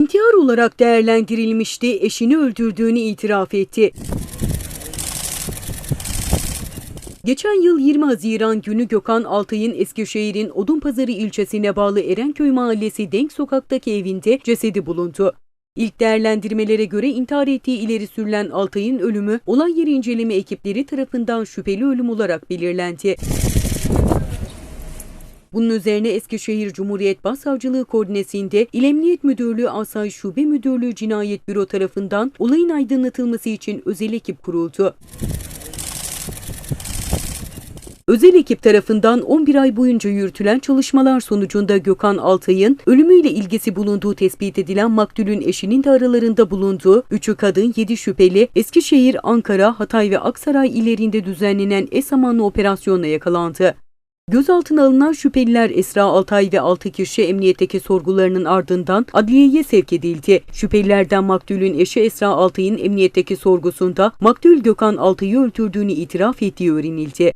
İntihar olarak değerlendirilmişti, eşini öldürdüğünü itiraf etti. Geçen yıl 20 Haziran günü Gökhan Altay'ın Eskişehir'in Odunpazarı ilçesine bağlı Erenköy Mahallesi Denk Sokak'taki evinde cesedi bulundu. İlk değerlendirmelere göre intihar ettiği ileri sürülen Altay'ın ölümü olay yeri inceleme ekipleri tarafından şüpheli ölüm olarak belirlendi. Bunun üzerine Eskişehir Cumhuriyet Başsavcılığı koordinesinde İl Emniyet Müdürlüğü Asayiş Şube Müdürlüğü Cinayet Büro tarafından olayın aydınlatılması için özel ekip kuruldu. Özel ekip tarafından 11 ay boyunca yürütülen çalışmalar sonucunda Gökhan Altay'ın ölümüyle ilgisi bulunduğu tespit edilen maktulün eşinin de aralarında bulunduğu 3'ü kadın 7 şüpheli Eskişehir, Ankara, Hatay ve Aksaray illerinde düzenlenen eş zamanlı operasyonla yakalandı. Gözaltına alınan şüpheliler Esra Altay ve 6 kişi emniyetteki sorgularının ardından adliyeye sevk edildi. Şüphelilerden maktulün eşi Esra Altay'ın emniyetteki sorgusunda maktul Gökhan Altay'ı öldürdüğünü itiraf ettiği öğrenildi.